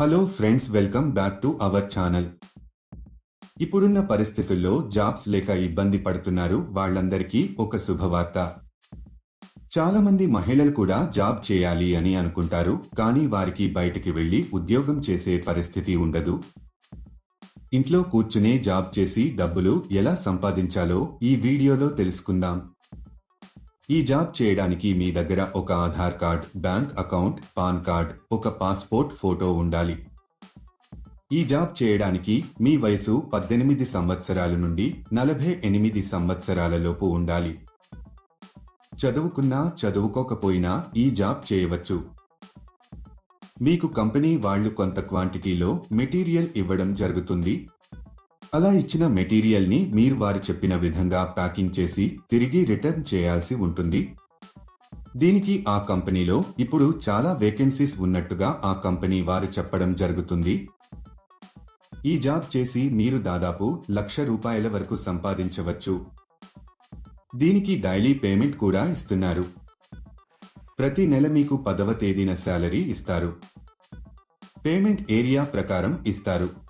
Hello friends welcome back to our channel ఇప్పుడున్న పరిస్థితుల్లో jobs లేక ఇబ్బంది పడుతున్నారు వాళ్ళందరికీ ఒక శుభవార్త. చాలా మంది మహిళలు కూడా జాబ్ చేయాలి అని అనుకుంటారు కానీ వారికి బయటికి వెళ్ళి ఉద్యోగం చేసే పరిస్థితి ఉండదు. ఇంట్లో కూర్చునే జాబ్ చేసి డబ్బులు ఎలా సంపాదించాలో ఈ వీడియోలో తెలుసుకుందాం. ఈ జాబ్ చేయడానికి మీ దగ్గర ఒక Aadhaar card bank account PAN card ఒక పాస్పోర్ట్ ఫోటో ఉండాలి. ఈ జాబ్ చేయడానికి మీ వయసు పద్దెనిమిది సంవత్సరాల నుండి నలభై ఎనిమిది సంవత్సరాలలోపు ఉండాలి. చదువుకున్నా చదువుకోకపోయినా ఈ జాబ్ చేయవచ్చు. మీకు కంపెనీ వాళ్ళు కొంత క్వాంటిటీలో మెటీరియల్ ఇవ్వడం జరుగుతుంది. అలా ఇచ్చిన మెటీరియల్ని మీరు వారు చెప్పిన విధంగా ప్యాకింగ్ చేసి తిరిగి రిటర్న్ చేయాల్సి ఉంటుంది. దీనికి ఆ కంపెనీలో ఇప్పుడు చాలా వేకెన్సీస్ ఉన్నట్టుగా ఆ కంపెనీ వారు చెప్పడం జరుగుతుంది. ఈ జాబ్ చేసి మీరు దాదాపు లక్ష రూపాయల వరకు సంపాదించవచ్చు. దీనికి డైలీ పేమెంట్ కూడా ఇస్తున్నారు. ప్రతి నెల మీకు పదవ తేదీన శాలరీ ఇస్తారు. పేమెంట్ ఏరియా ప్రకారం ఇస్తారు.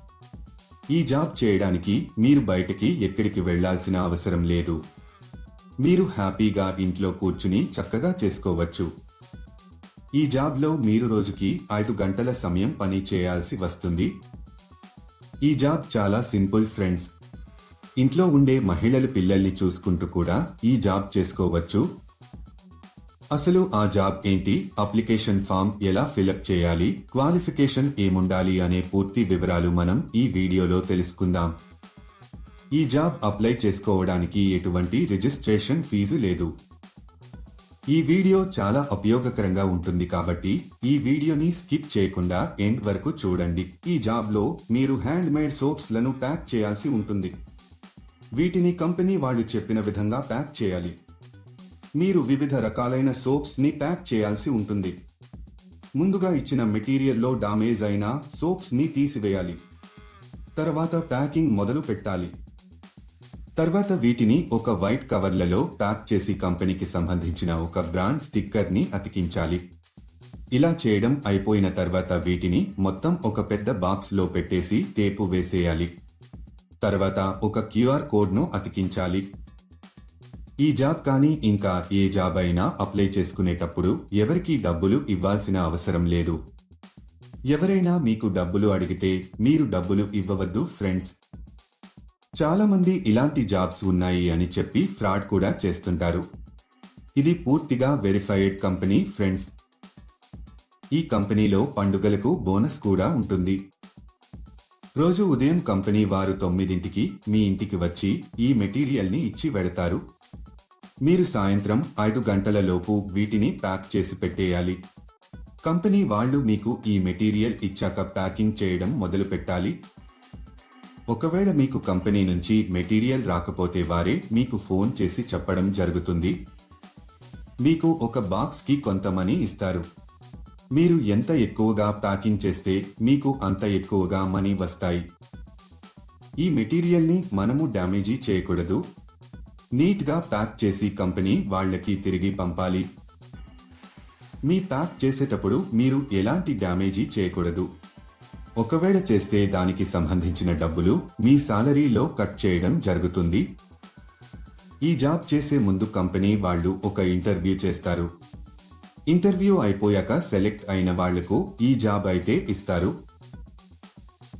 ఈ జాబ్ చేయడానికి మీరు బయటకి ఎక్కడికి వెళ్ళాల్సిన అవసరం లేదు. మీరు హ్యాపీగా ఇంట్లో కూర్చుని చక్కగా చేసుకోవచ్చు. ఈ జాబ్లో మీరు రోజుకి ఐదు గంటల సమయం పని చేయాల్సి వస్తుంది. ఈ జాబ్ చాలా సింపుల్ ఫ్రెండ్స్. ఇంట్లో ఉండే మహిళలు పిల్లల్ని చూసుకుంటూ కూడా ఈ జాబ్ చేసుకోవచ్చు. అసలు ఆ జాబ్ ఏంటి? అప్లికేషన్ ఫామ్ ఎలా ఫిలప్ చేయాలి? క్వాలిఫికేషన్ ఏముండాలి అనే పూర్తి వివరాలు మనం ఈ వీడియోలో తెలుసుకుందాం. ఈ జాబ్ అప్లై చేసుకోవడానికి ఎటువంటి రిజిస్ట్రేషన్ ఫీజు లేదు. ఈ వీడియో చాలా ఉపయోగకరంగా ఉంటుంది కాబట్టి ఈ వీడియోని స్కిప్ చేయకుండా ఎండ్ వరకు చూడండి. ఈ జాబ్లో మీరు హ్యాండ్ మేడ్ సోప్స్లను ప్యాక్ చేయాల్సి ఉంటుంది. వీటిని కంపెనీ వాళ్ళు చెప్పిన విధంగా ప్యాక్ చేయాలి. మీరు వివిధ రకాలైన సోప్స్ని ప్యాక్ చేయాల్సి ఉంటుంది. ముందుగా ఇచ్చిన మెటీరియల్లో డామేజ్ అయిన సోప్స్ని తీసివేయాలి. తర్వాత ప్యాకింగ్ మొదలు పెట్టాలి. తర్వాత వీటిని ఒక వైట్ కవర్లలో ప్యాక్ చేసి కంపెనీకి సంబంధించిన ఒక బ్రాండ్ స్టిక్కర్ని అతికించాలి. ఇలా చేయడం అయిపోయిన తర్వాత వీటిని మొత్తం ఒక పెద్ద బాక్స్లో పెట్టేసి టేపు వేసేయాలి. తర్వాత ఒక క్యూఆర్ కోడ్ను అతికించాలి. ఈ జాబ్ కానీ ఇంకా ఏ జాబ్ అయినా అప్లై చేసుకునేటప్పుడు ఎవరికీ డబ్బులు ఇవ్వాల్సిన అవసరం లేదు. ఎవరైనా మీకు డబ్బులు అడిగితే మీరు డబ్బులు ఇవ్వవద్దు ఫ్రెండ్స్. చాలామంది ఇలాంటి జాబ్స్ ఉన్నాయి అని చెప్పి ఫ్రాడ్ కూడా చేస్తుంటారు. ఇది పూర్తిగా వెరిఫైడ్ కంపెనీ ఫ్రెండ్స్. ఈ కంపెనీలో పండుగలకు బోనస్ కూడా ఉంటుంది. రోజు ఉదయం కంపెనీ వారు తొమ్మిదింటికి మీ ఇంటికి వచ్చి ఈ మెటీరియల్ని ఇచ్చి వెడతారు మీరు సాయంత్రం ఐదు గంటలలోపు వీటిని ప్యాక్ చేసి పెట్టేయాలి. కంపెనీ వాళ్ళు మీకు ఈ మెటీరియల్ ఇచ్చాక ప్యాకింగ్ చేయడం మొదలు పెట్టాలి. ఒకవేళ మీకు కంపెనీ నుంచి మెటీరియల్ రాకపోతే వారే మీకు ఫోన్ చేసి చెప్పడం జరుగుతుంది. మీకు ఒక బాక్స్కి కొంత మనీ ఇస్తారు. మీరు ఎంత ఎక్కువగా ప్యాకింగ్ చేస్తే మీకు అంత ఎక్కువగా మనీ వస్తాయి. ఈ మెటీరియల్ని మనము డ్యామేజీ చేయకూడదు. నీట్గా ప్యాక్ చేసి కంపెనీ వాళ్ళకి తిరిగి పంపాలి. మీ ప్యాక్ చేసేటప్పుడు మీరు ఎలాంటి డ్యామేజీ చేయకూడదు. ఒకవేళ చేస్తే దానికి సంబంధించిన డబ్బులు మీ సాలరీలో కట్ చేయడం జరుగుతుంది. ఈ జాబ్ చేసే ముందు కంపెనీ వాళ్ళు ఒక ఇంటర్వ్యూ చేస్తారు. ఇంటర్వ్యూ అయిపోయాక సెలెక్ట్ అయిన వాళ్ళకు ఈ జాబ్ అయితే ఇస్తారు.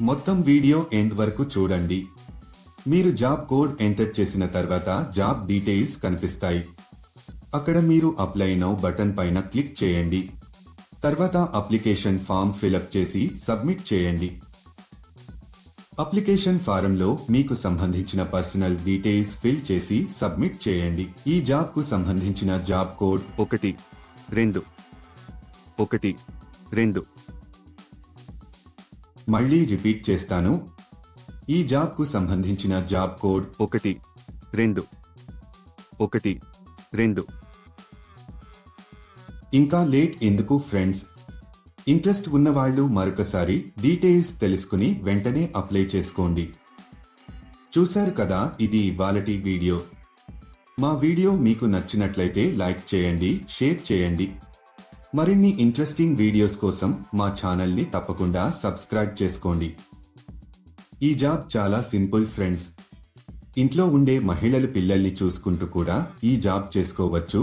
మొత్తం వీడియో ఎండ్ వరకు చూడండి. మీరు జాబ్ కోడ్ ఎంటర్ చేసిన తర్వాత జాబ్ డీటెయిల్స్ కనిపిస్తాయి. అక్కడ మీరు అప్లై నౌ బటన్ పైన క్లిక్ చేయండి. తర్వాత అప్లికేషన్ ఫామ్ ఫిలప్ చేసి సబ్మిట్ చేయండి. అప్లికేషన్ ఫారంలో మీకు సంబంధించిన పర్సనల్ డీటెయిల్స్ ఫిల్ చేసి సబ్మిట్ చేయండి. ఈ జాబ్కు సంబంధించిన జాబ్ కోడ్ ఒకటి రెండు ఒకటి రెండు. మళ్ళీ రిపీట్ చేస్తాను. ఈ జాబ్కు సంబంధించిన జాబ్ కోడ్ ఒకటి రెండు ఒకటి రెండు. ఇంకా లేట్ ఎందుకు ఫ్రెండ్స్? ఇంట్రెస్ట్ ఉన్నవాళ్ళు మరొకసారి డీటెయిల్స్ తెలుసుకుని వెంటనే అప్లై చేసుకోండి. చూశారు కదా ఇది ఇవాళటి వీడియో. మా వీడియో మీకు నచ్చినట్లయితే లైక్ చేయండి షేర్ చేయండి. మరిన్ని ఇంట్రెస్టింగ్ వీడియోస్ కోసం మా ఛానల్ని తప్పకుండా సబ్స్క్రైబ్ చేసుకోండి. ఈ జాబ్ చాలా సింపుల్ ఫ్రెండ్స్ ఇంట్లో ఉండే మహిళలు పిల్లల్ని చూసుకుంటూ కూడా ఈ జాబ్ చేసుకోవచ్చు.